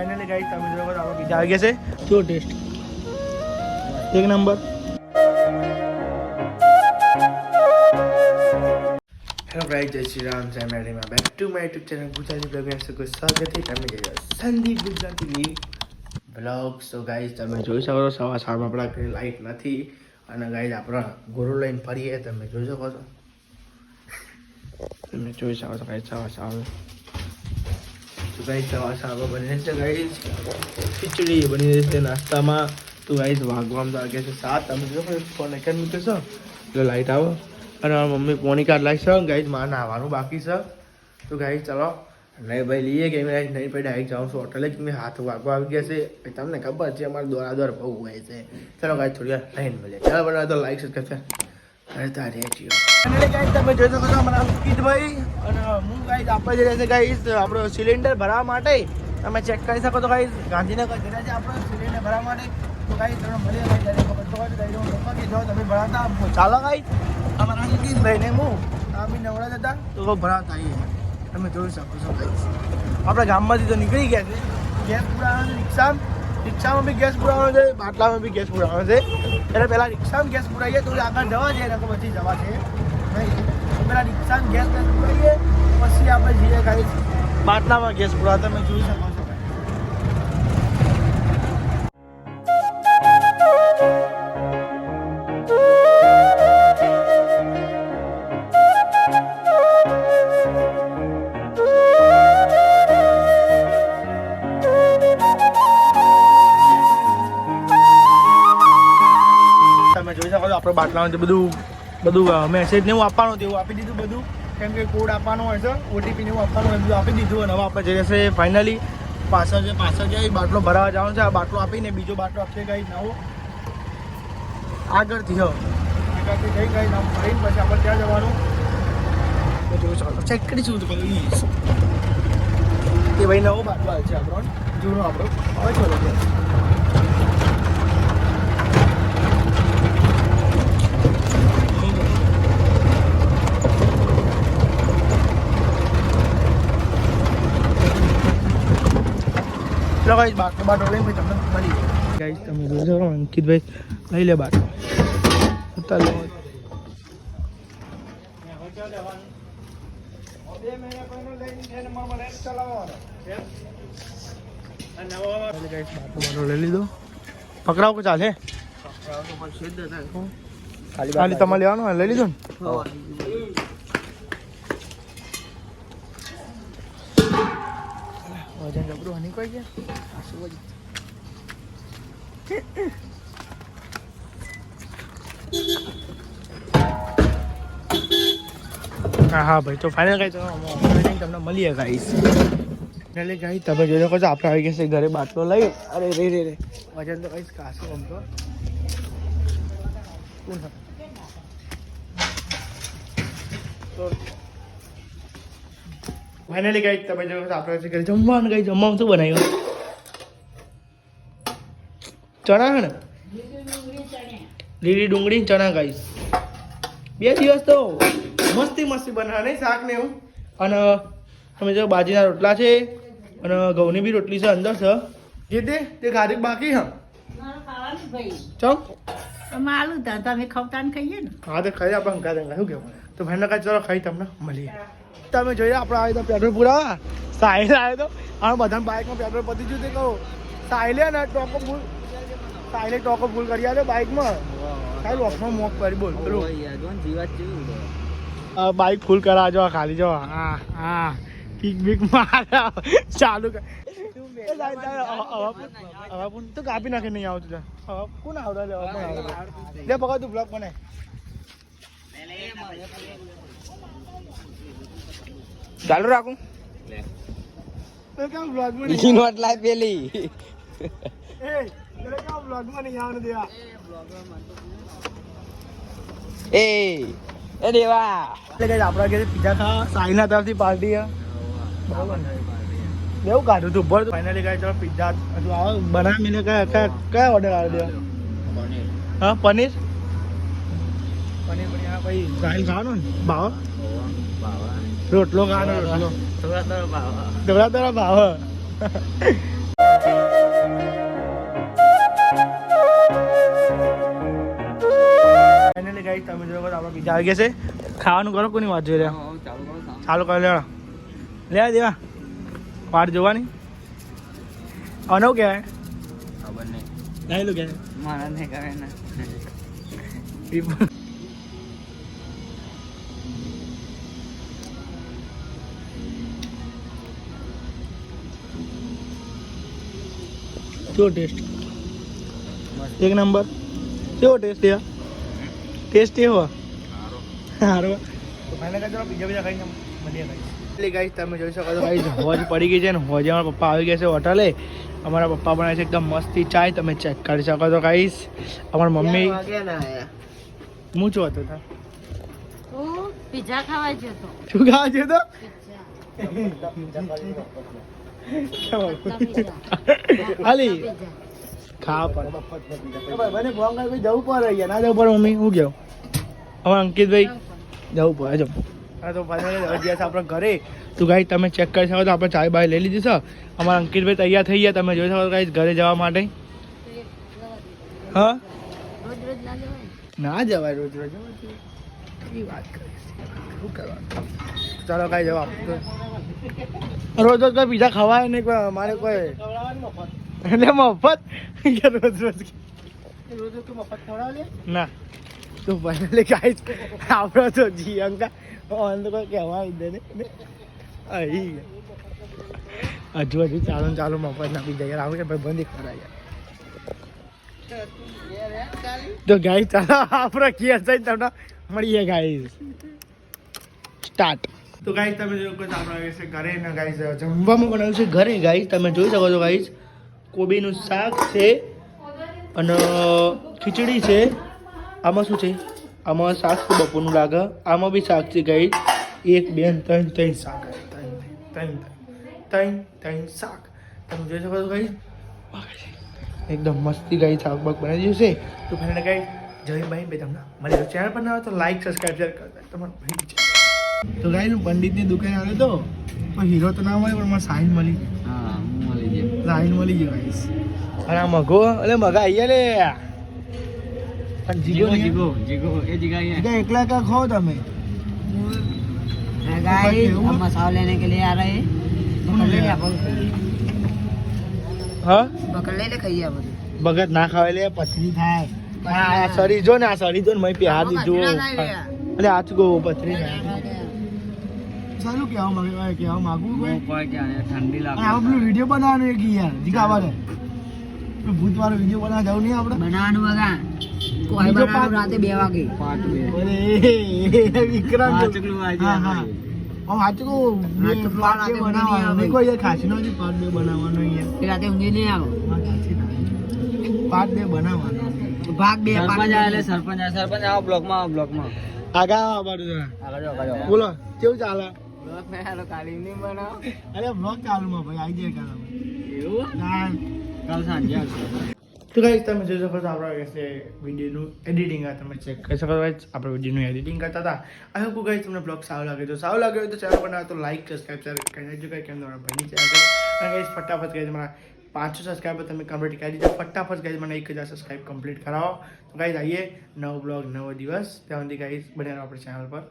Finally તમે જોવો આવી છે. જો ટેસ્ટ એક નંબર. હેલો ગાઈસ જય શ્રી રામ. જય to my YouTube channel Gujarati છે. તમે જોઈ સંદીપ ગુજરાતીની બ્લોગ સો ગાઈસ તમે જોઈ શકો છો સવાર સવારમાં આપણા ઘરે લાઈટ નથી. અને ગાઈસ આપણા ગુરુ લઈને ફરીએ. તમે જોઈ શકો છો. તમે જોઈ શકો છો ગાઈસ સવાર સવાર તો ગાઈસ સવાર સવારમાં બની રહેશે ગાઈસ ખીચડી બની રહેશે નાસ્તામાં તો ગાઈ વાગવામાં લાગે છે સાત. જો ફોન એક મૂકે છો એટલે લાઈટ આવો. અને મારા મમ્મી પોણી કાર્ડ લાગશે છે. ગાઈસ, મારે નાહવાનું બાકી છે. તો ગાઈ ચલો. નહીં ભાઈ, લઈએ કે મેં નહીં ભાઈ ડાયરેક્ટ જાઉં છું હોટલે જ મેં હાથ વાગવા આવી ગયા છે. તમને ખબર છે, અમારે દોરા દોર બહુ હોય છે. ચલો ગાઈ થોડી વાર લઈને મળીએ ચાલો બધા તો લાઈક સબસ્ક્રાઈબ અરે રહેજો અને ગાઈસ તમે જોઈ શકો છો અમારા અંકિતભાઈ અને હું ગાઈસ આપણે જે રહેશે ગાઈસ આપણો સિલિન્ડર ભરવા માટે. તમે ચેક કરી શકો તો ગાઈસ ગાંધીનગર જરા છે આપણો સિલિન્ડર ભરવા માટે. તો ગાઈસ તમે મળી જાય ત્યારે ખબર તો કે જો તમે ભરાતા ચાલો ગાઈસ અમારા અંકિતભાઈને હું આમી નવરા હતા, તો ભરાતા આવીએ. તમે જોઈ શકો છો ગાઈસ આપણા ગામમાંથી તો નીકળી ગયા છે. ગેસ પૂરા રિક્ષા રિક્ષામાં બી ગેસ પુરાવાનો છે, બાટલામાં બી ગેસ પુરાવાનો છે. એટલે પહેલાં રિક્ષામાં ગેસ પુરાવીએ, તો આગળ જવા છે તો પછી જવા છે. પહેલાં રિક્ષામાં ગેસ પુરાવીએ, પછી આપણે જઈએ ખાલી બાટલામાં ગેસ પુરાવા તમે જોઈ શકો છો. આપણો બાટલામાં જે બધું બધું મેસેજ ને એવું આપવાનું હતું, એવું આપી દીધું બધું. કેમ કે કોડ આપવાનો હોય છે ઓટીપી ને એવું આપવાનું હોય બધું આપી દીધું અને હવે આપણે જઈએ છે ફાઇનલી પાછળ છે પાછળ જઈ બાટલો ભરાવા જવાનો છે, આ બાટલો આપીને બીજો બાટલો આપશે ગઈ નવો. આગળથી, હો. આગળથી જઈ ગઈ પછી આપણે ત્યાં જવાનું. તો ચાલો ચેક કરીશું તો પેલું. એ ભાઈ નવો બાટલો આવે છે આપણો, જૂનો આપણો. હવે ચલો. ગાઈસ બાટલો બાટલો લઈને પછી તમને મળી ગાઈસ તમે અંકિતભાઈ લઈ લે બાટલો ઉતાર લો. લઈ લીધો. પકડાવ કે ચાલે? ખાલી તમારે લેવાનું લઈ લીધો ને? વજન જબરું હની કોઈ ગયા આ શું વજન હા હા, ભાઈ, તો ફાઇનલ ગાઈ તો તમને મળીએ ગાઈસ એટલે ગાઈ તમે જોઈ શકો છો, આપણે આવી ગયા છે ઘરે બાટલો લઈ. અરે, રે રે રે. વજન તો કઈ કાશું આમ તો? તો ફાઇનલી ગઈ તમે જો આપણે ઘરે જમવાનું ગઈ જમવાનું શું બનાવ્યું? ચણા ને? લીલી ડુંગળી ચણા ગાઈશ બે દિવસ તો મસ્તી મસ્તી બનાવે નહીં શાક ને એવું? અને તમે જો બાજીના રોટલા છે અને ઘઉંની બી રોટલી છે અંદર છે. જે તે તે બાકી હા? ચમ? તમે આલુ તમે ખવતા ને ખાઈએ ને. હા તો ખાઈ આપણે હંકા દેંગા શું કેવું તો ભાઈને કાંઈ ચલો ખાઈ તમને. મળીએ. તમે જોઈએ આપણે આવી તો પેટ્રોલ પૂરા સાહિલ આવ્યો તો આ બધા બાઇકમાં પેટ્રોલ પતી ગયું તે કહો સાહિલે ને ટોકો ફૂલ સાહિલે ટોકો ફૂલ કરી આલે બાઇકમાં. લોસમાં મોક કરી બોલ પેલું. બાઇક ફૂલ કરાજો ખાલી જો હા હા કિક બીક માર. ચાલુ કર. હવા- તો કાપી નાખે નહીં આવતું. હવા કોણ આવડે લે પકડ તું બ્લોક બને ચાલુ રાખું? કેમ બ્લોગમાં બીજી નોટ પેલી એ કેમ બ્લોગમાં નહીં દેવા? એ એ દેવા. એટલે કઈ આપણા ઘરે પીઝા ખાવા સાઈના તરફથી પાર્ટી હે બેવું કાઢું તું ભર ફાઇનલી કાંઈ ચાલો પિઝા હજુ આવે બનાવીને કયા કયા કયા ઓર્ડર આવે દેવા હા પનીર? પનીર પનીર આ ભાઈ ગાયલ ખાવાનો ને? ભાવ? રોટલો ખાવાનો રોટલો. ધવરાતરા ભાવ. ફાઇનલી ગાઈસ તમે જો આપણે પિઝા આવી ગયા છે? ખાવાનું કરો કોની વાત જોઈ રહ્યા? ચાલુ કરો ચાલુ કરો લેવા લેવા દેવા. વાટ જોવાની અનવ કહેવાય ખબર નહીં નહીં લો કહેવાય મારા નહીં કરે ને કેવો ટેસ્ટ એક નંબર કેવો ટેસ્ટ યાર ટેસ્ટ એવો સારો મને કહે ચલો બીજા બીજા ખાઈને મળીએ એટલે ગાઈસ તમે જોઈ શકો છો ગાઈસ હોજ પડી ગઈ છે ને હોજે અમારા પપ્પા આવી ગયા છે હોટલે. અમારા પપ્પા બનાવે છે એકદમ મસ્તી ચાય તમે ચેક કરી શકો છો ગાઈસ અમારા મમ્મી હું જો હતો તા પીઝા ખાવા જતો શું ખાવા છે હતો હાલી ખાવા પડે. જવું પડે ના જવું પડે મમ્મી હું ગયો? અમારા અંકિતભાઈ જવું પડે. જો હા તો પાછા ગયા છે આપણે ઘરે. તો ગાઈ તમે ચેક કરી શકો તો આપણે ચાય બાય લઈ લીધી છે. અમારા અંકિતભાઈ તૈયાર થઈ ગયા. તમે જોઈ શકો ગાઈ ઘરે જવા માટે. હા? ના જવાય રોજ રોજ. વાત ચાલો કાંઈ જવાબ રોજ રોજ કોઈ પીઝા ખવાય નહીં કોઈ અમારે કોઈ. એટલે મફત. રોજ રોજ. રોજ રોજ મફત ખવડાવે ના. તો ફાઇનલી કાંઈ આપણો તો જીયંકા કોઈ કહેવા દે અહીં. હજુ હજુ ચાલુ ચાલુ, મફત ના પીઝા યાર આવું ભાઈ બંધ કરાય. તો ગાઈ ચાલો, આપણે ક્યાં થઈ તમને મળીએ ગાઈસ સ્ટાર્ટ તો ગાઈસ તમે જો કે આપણે છે ઘરે ને ગાઈસ જમવામાં બનાવ્યું છે ઘરે ગાઈસ તમે જોઈ શકો છો ગાઈસ કોબીનું શાક છે અને ખીચડી છે. આમાં શું છે? આમાં શાક છે બપોરનું લાગે આમાં બી શાક છે ગઈ એક બે ત્રણ ત્રણ શાક છે. ત્રણ ત્રણ ત્રણ ત્રણ શાક. તમે જોઈ શકો છો ગાઈસ એકદમ મસ્તી ગઈ શાક બાક બનાવી છે. તો ફરીને ગઈ જય ભાઈ બે તમને મળી ચેનલ પર ના આવે તો લાઈક સબસ્ક્રાઈબ શેર કરતા તમારે ભાઈ છે તો ગાઈ પંડિતની દુકાને આવ્યો તો પણ હીરો તો ના મળે પણ મને સાઈન મળી હા મળી ગયો. સાઈન મળી ગયો ગાઈસ અને મગો એટલે મગા અહીંયા લે. પણ જીગો જીગો નહીં. જીગો જીગો એ જીગા જીગા એકલા કા ખાઓ તમે गाइस हम मसाला लेने के लिए आ रहे हैं पकड़ ले હા पकड़ ले ले खाइए आप ભગત ના ખાવે લે પથરી થાય આ આ સરી જો ને આ સરી જો ને મેં પ્યાર દીધું એટલે આ ચૂકો પથરી થાય સારું કહેવા માંગે કહેવા માંગુ કોઈ કોઈ ક્યાં ઠંડી અને આપણે પેલું વિડીયો બનાવવાનો એક યાર જીગા આવા પેલું ભૂત વાળો વિડીયો બનાવવા જવું નહીં આપણે बनानु बगा कोई બીજો પાંચ રાતે બે વાગે. પાંચ બે. વિક્રમ વાંચકલું આજે કોઈ ખાસી નથી પાંચ બે બનાવવાનું અહીંયા. રાતે ઊંઘી નહીં બે બનાવવાનું. ભાગ સરપંચ આવે સરપંચ આવો બ્લોકમાં આવો બ્લોકમાં. બોલો કેવું ચાલે? બ્લોક મેં હાલો બનાવો. અરે બ્લોક ચાલુ માં ભાઈ આવી એવું? કાલ સાંજે તો ગાઈસ તમે જોઈ શકો છો આપણા કહેશે વિડીયોનું એડિટિંગ આ તમે ચેક કરી શકો છો guys. આપણે વિડીયોનું એડિટિંગ કરતા હતા. આઈ હોપ ગાઈસ તમને બ્લોગ સારો લાગે તો સારો લાગે હોય તો ચેનલ પર ના તો લાઈક સબસ્ક્રાઇબ શેર કરી દેજો ગાઈસ કેમ તમારા ભાઈની ચેનલ છે. અને ગાઈસ ફટાફટ ગાઈસ મારા પાંચસો સબસ્ક્રાઈબર તમે કમ્પ્લીટ કરી દીધા. ફટાફટ ગાઈસ મને એક હજાર સબસ્ક્રાઈબ કમ્પ્લીટ કરાવો. તો ગાઈસ આવીએ નવો બ્લોગ નવો દિવસ. ત્યાં સુધી ગાઈસ બન્યા આપણે ચેનલ પર.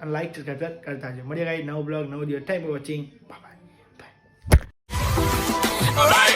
અને લાઈક સબસ્ક્રાઈબ કરતા જજો. મળીએ ગાઈસ નવો બ્લોગ નવો દિવસ. Time watching bye bye